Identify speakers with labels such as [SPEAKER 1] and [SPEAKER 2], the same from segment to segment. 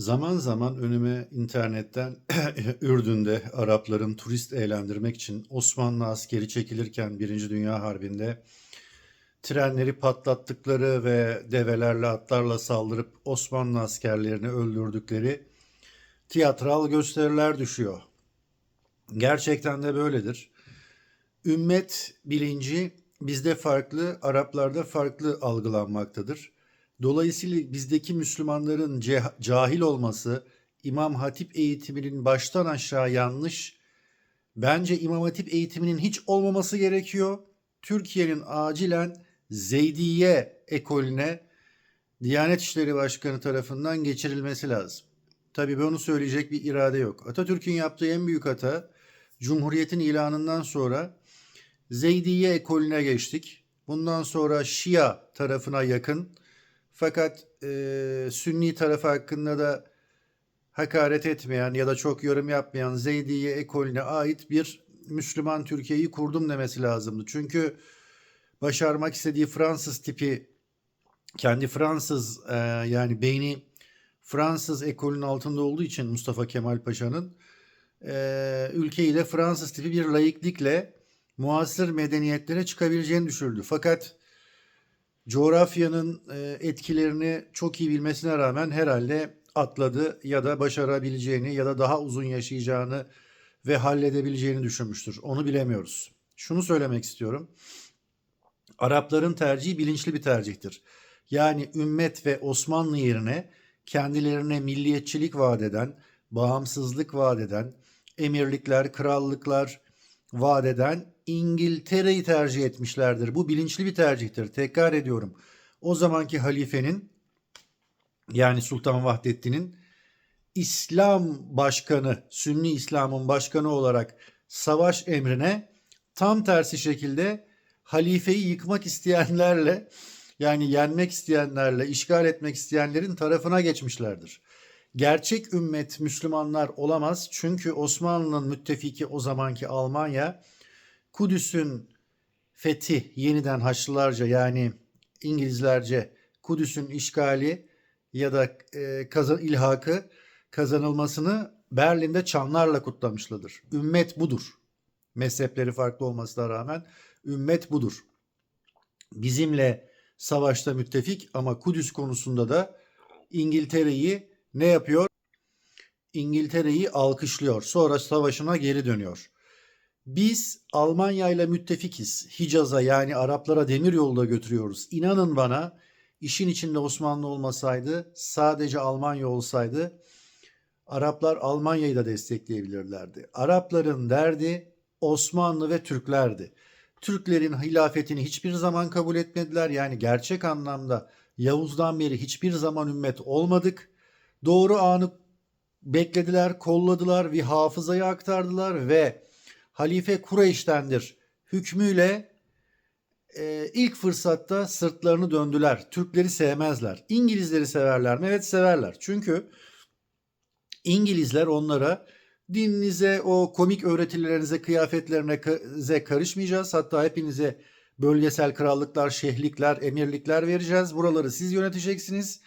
[SPEAKER 1] Zaman zaman önüme internetten Ürdün'de Arapların turist eğlendirmek için Osmanlı askeri çekilirken Birinci Dünya Harbi'nde trenleri patlattıkları ve develerle atlarla saldırıp Osmanlı askerlerini öldürdükleri tiyatral gösteriler düşüyor. Gerçekten de böyledir. Ümmet bilinci bizde farklı, Araplarda farklı algılanmaktadır. Dolayısıyla bizdeki Müslümanların cahil olması, İmam Hatip eğitiminin baştan aşağı yanlış. Bence İmam Hatip eğitiminin hiç olmaması gerekiyor. Türkiye'nin acilen Zeydiye ekolüne Diyanet İşleri Başkanı tarafından geçirilmesi lazım. Tabii bunu söyleyecek bir irade yok. Atatürk'ün yaptığı en büyük hata Cumhuriyet'in ilanından sonra Zeydiye ekolüne geçtik. Bundan sonra Şia tarafına yakın fakat e, Sünni tarafı hakkında da hakaret etmeyen ya da çok yorum yapmayan Zeydiye ekolüne ait bir Müslüman Türkiye'yi kurdum demesi lazımdı. Çünkü başarmak istediği Fransız tipi kendi Fransız e, yani beyni Fransız ekolünün altında olduğu için Mustafa Kemal Paşa'nın e, ülkeyi de Fransız tipi bir laiklikle muasır medeniyetlere çıkabileceğini düşünüldü. Fakat coğrafyanın e, etkilerini çok iyi bilmesine rağmen herhalde atladı ya da başarabileceğini ya da daha uzun yaşayacağını ve halledebileceğini düşünmüştür. Onu bilemiyoruz. Şunu söylemek istiyorum. Arapların tercihi bilinçli bir tercihtir. Yani ümmet ve Osmanlı yerine kendilerine milliyetçilik vaat eden, bağımsızlık vaat eden, emirlikler, krallıklar vaat eden İngiltere'yi tercih etmişlerdir. Bu bilinçli bir tercihtir. Tekrar ediyorum. O zamanki halifenin yani Sultan Vahdettin'in İslam başkanı, Sünni İslam'ın başkanı olarak savaş emrine tam tersi şekilde halifeyi yıkmak isteyenlerle yani yenmek isteyenlerle, işgal etmek isteyenlerin tarafına geçmişlerdir. Gerçek ümmet Müslümanlar olamaz çünkü Osmanlı'nın müttefiki o zamanki Almanya Kudüs'ün fethi yeniden Haçlılarca yani İngilizlerce Kudüs'ün işgali ya da e, kazan, ilhakı kazanılmasını Berlin'de çanlarla kutlamışlardır. Ümmet budur. Mezhepleri farklı olmasına rağmen ümmet budur. Bizimle savaşta müttefik ama Kudüs konusunda da İngiltere'yi ne yapıyor? İngiltere'yi alkışlıyor. Sonra savaşına geri dönüyor. Biz Almanya ile müttefikiz. Hicaz'a yani Araplara demir yolda götürüyoruz. İnanın bana işin içinde Osmanlı olmasaydı sadece Almanya olsaydı Araplar Almanya'yı da destekleyebilirlerdi. Arapların derdi Osmanlı ve Türklerdi. Türklerin hilafetini hiçbir zaman kabul etmediler. Yani gerçek anlamda Yavuz'dan beri hiçbir zaman ümmet olmadık. Doğru anı beklediler, kolladılar ve hafızaya aktardılar ve Halife Kureyş'tendir hükmüyle e, ilk fırsatta sırtlarını döndüler. Türkleri sevmezler. İngilizleri severler mi? Evet severler. Çünkü İngilizler onlara dininize, o komik öğretilerinize, kıyafetlerinize karışmayacağız. Hatta hepinize bölgesel krallıklar, şehlikler, emirlikler vereceğiz. Buraları siz yöneteceksiniz.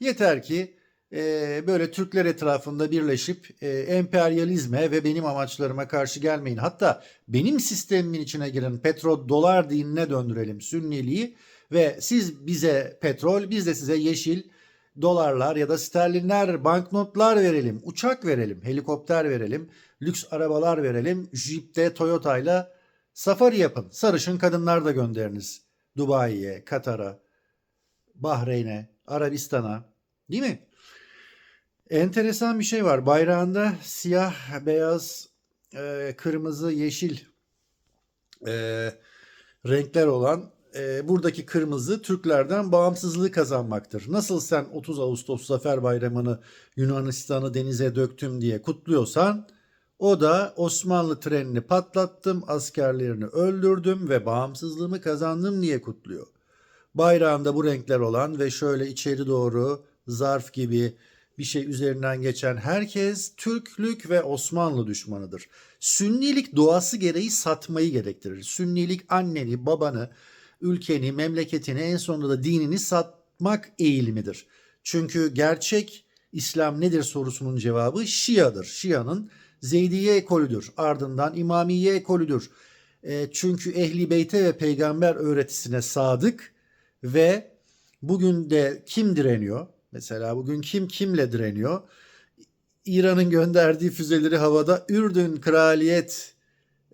[SPEAKER 1] Yeter ki e, böyle Türkler etrafında birleşip e, emperyalizme ve benim amaçlarıma karşı gelmeyin. Hatta benim sistemimin içine giren petrol dolar dinine döndürelim Sünniliği ve siz bize petrol, biz de size yeşil dolarlar ya da sterlinler, banknotlar verelim, uçak verelim, helikopter verelim, lüks arabalar verelim, Jeep'te Toyota'yla safari yapın. Sarışın kadınlar da gönderiniz. Dubai'ye, Katar'a, Bahreyn'e, Arabistan'a. Değil mi? Enteresan bir şey var. Bayrağında siyah, beyaz, e, kırmızı, yeşil e, renkler olan e, buradaki kırmızı Türklerden bağımsızlığı kazanmaktır. Nasıl sen 30 Ağustos Zafer Bayramı'nı Yunanistan'ı denize döktüm diye kutluyorsan o da Osmanlı trenini patlattım, askerlerini öldürdüm ve bağımsızlığımı kazandım diye kutluyor. Bayrağında bu renkler olan ve şöyle içeri doğru zarf gibi bir şey üzerinden geçen herkes Türklük ve Osmanlı düşmanıdır. Sünnilik doğası gereği satmayı gerektirir. Sünnilik anneni, babanı, ülkeni, memleketini en sonunda da dinini satmak eğilimidir. Çünkü gerçek İslam nedir sorusunun cevabı Şia'dır. Şia'nın Zeydiye ekolüdür. Ardından İmamiye ekolüdür. E, çünkü Ehli Beyt'e ve peygamber öğretisine sadık ve bugün de kim direniyor? Mesela bugün kim kimle direniyor? İran'ın gönderdiği füzeleri havada Ürdün Kraliyet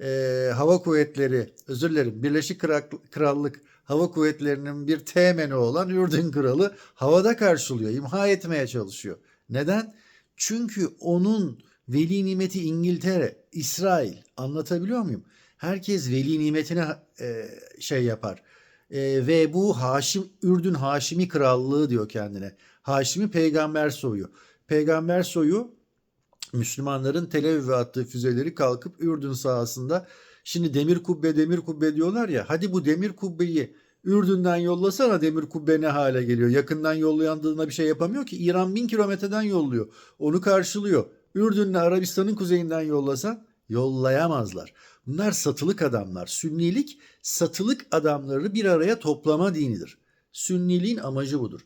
[SPEAKER 1] e, Hava Kuvvetleri, özür dilerim Birleşik Kral- Krallık Hava Kuvvetleri'nin bir temeni olan Ürdün Kralı havada karşılıyor, imha etmeye çalışıyor. Neden? Çünkü onun veli nimeti İngiltere, İsrail. Anlatabiliyor muyum? Herkes veli nimetine e, şey yapar. E, ve bu Haşim Ürdün Haşimi Krallığı diyor kendine. Haşimi peygamber soyu. Peygamber soyu Müslümanların Tel Aviv'e attığı füzeleri kalkıp Ürdün sahasında şimdi demir kubbe demir kubbe diyorlar ya hadi bu demir kubbeyi Ürdün'den yollasana demir kubbe ne hale geliyor. Yakından yollayandığına bir şey yapamıyor ki. İran bin kilometreden yolluyor. Onu karşılıyor. Ürdün'le Arabistan'ın kuzeyinden yollasan yollayamazlar. Bunlar satılık adamlar. Sünnilik satılık adamları bir araya toplama dinidir. Sünniliğin amacı budur.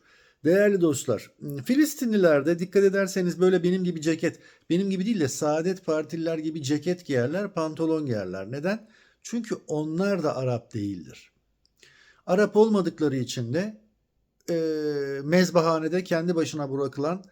[SPEAKER 1] Değerli dostlar, Filistinlilerde dikkat ederseniz böyle benim gibi ceket, benim gibi değil de Saadet Partililer gibi ceket giyerler, pantolon giyerler. Neden? Çünkü onlar da Arap değildir. Arap olmadıkları için de e, mezbahanede kendi başına bırakılan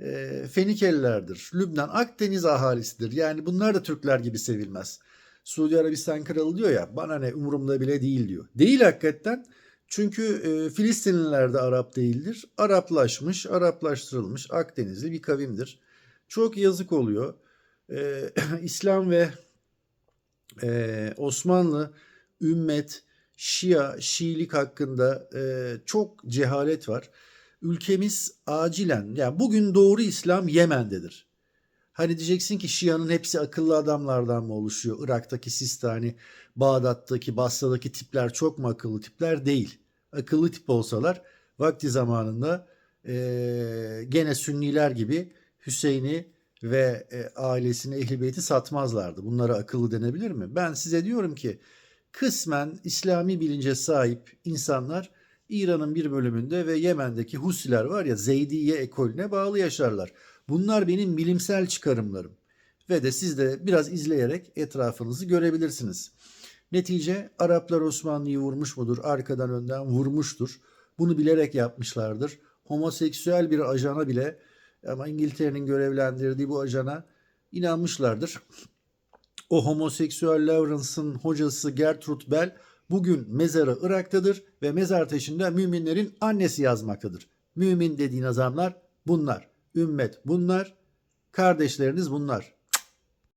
[SPEAKER 1] e, Fenikelilerdir. Lübnan Akdeniz ahalisidir. Yani bunlar da Türkler gibi sevilmez. Suudi Arabistan kralı diyor ya bana ne umurumda bile değil diyor. Değil hakikaten. Çünkü e, Filistinliler de Arap değildir. Araplaşmış, Araplaştırılmış Akdenizli bir kavimdir. Çok yazık oluyor. E, İslam ve e, Osmanlı ümmet, Şia, Şiilik hakkında e, çok cehalet var. Ülkemiz acilen, yani bugün doğru İslam Yemen'dedir. Hani diyeceksin ki Şia'nın hepsi akıllı adamlardan mı oluşuyor? Irak'taki Sistani, Bağdat'taki, Basra'daki tipler çok mu akıllı tipler? Değil. Akıllı tip olsalar vakti zamanında e, gene Sünniler gibi Hüseyin'i ve e, ailesini, Ehl-i Beyt'i satmazlardı. Bunlara akıllı denebilir mi? Ben size diyorum ki kısmen İslami bilince sahip insanlar İran'ın bir bölümünde ve Yemen'deki Husiler var ya Zeydiye ekolüne bağlı yaşarlar. Bunlar benim bilimsel çıkarımlarım. Ve de siz de biraz izleyerek etrafınızı görebilirsiniz. Netice Araplar Osmanlı'yı vurmuş mudur? Arkadan önden vurmuştur. Bunu bilerek yapmışlardır. Homoseksüel bir ajana bile ama İngiltere'nin görevlendirdiği bu ajana inanmışlardır. O homoseksüel Lawrence'ın hocası Gertrude Bell bugün mezarı Irak'tadır ve mezar taşında müminlerin annesi yazmaktadır. Mümin dediğin adamlar bunlar. Ümmet bunlar. Kardeşleriniz bunlar.